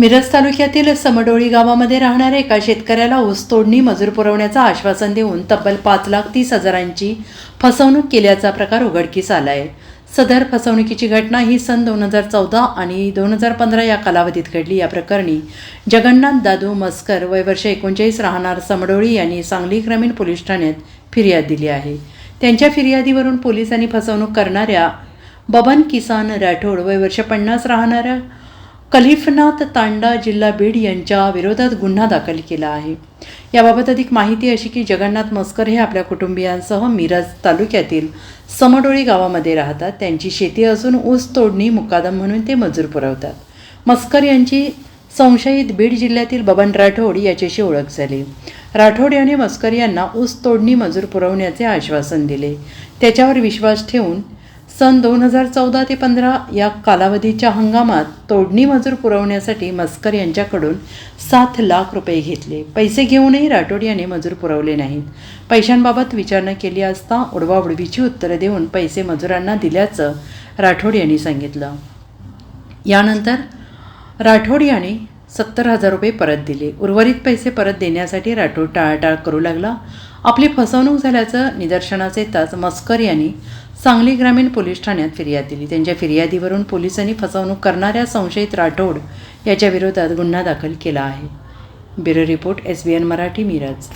मिरज तालुक्यातील समडोळी गावामध्ये राहणाऱ्या एका शेतकऱ्याला ऊस तोडणी मजूर पुरवण्याचं आश्वासन देऊन तब्बल पाच लाख तीस हजारांची फसवणूक केल्याचा प्रकार उघडकीस आला आहे सदर फसवणुकीची घटना ही सन दोन हजार चौदा आणि दोन हजार पंधरा या कालावधीत घडली. या प्रकरणी जगन्नाथ दादू मस्कर वय वर्ष एकोणचाळीस राहणार समडोळी यांनी सांगली ग्रामीण पोलीस ठाण्यात फिर्याद दिली आहे. त्यांच्या फिर्यादीवरून पोलिसांनी फसवणूक करणाऱ्या बबन किसान राठोड वय वर्ष पन्नास राहणाऱ्या कलिफनाथ तांडा जिल्हा बीड यांच्या विरोधात गुन्हा दाखल केला आहे. याबाबत अधिक माहिती अशी की जगन्नाथ मस्कर हे आपल्या कुटुंबियांसह मिरज तालुक्यातील समडोळी गावामध्ये राहतात. त्यांची शेती असून ऊस तोडणी मुकादम म्हणून ते मजूर पुरवतात. मस्कर यांची संशयित बीड जिल्ह्यातील बबन राठोड याच्याशी ओळख झाली. राठोड याने मस्कर यांना ऊस तोडणी मजूर पुरवण्याचे आश्वासन दिले. त्याच्यावर विश्वास ठेवून सन दोन हजार चौदा ते पंधरा या कालावधीच्या हंगामात तोडणी मजूर पुरवण्यासाठी मस्कर यांच्याकडून सात लाख रुपये घेतले. पैसे घेऊनही राठोड यांनी मजूर पुरवले नाहीत. पैशांबाबत विचारणा केली असता उडवाउडवीची उत्तरं देऊन पैसे मजुरांना दिल्याचं राठोड यांनी सांगितलं. यानंतर राठोड यांनी सत्तर हजार रुपये परत दिले. उर्वरित पैसे परत देण्यासाठी राठोड टाळाटाळ करू लागला. आपली फसवणूक झाल्याचं निदर्शनास येताच मस्कर यांनी सांगली ग्रामीण पोलीस ठाण्यात फिर्याद दिली. त्यांच्या फिर्यादीवरून पोलिसांनी फसवणूक करणाऱ्या संशयित राठोड याच्या विरोधात गुन्हा दाखल केला आहे. Bureau report S B N Marathi Miraj.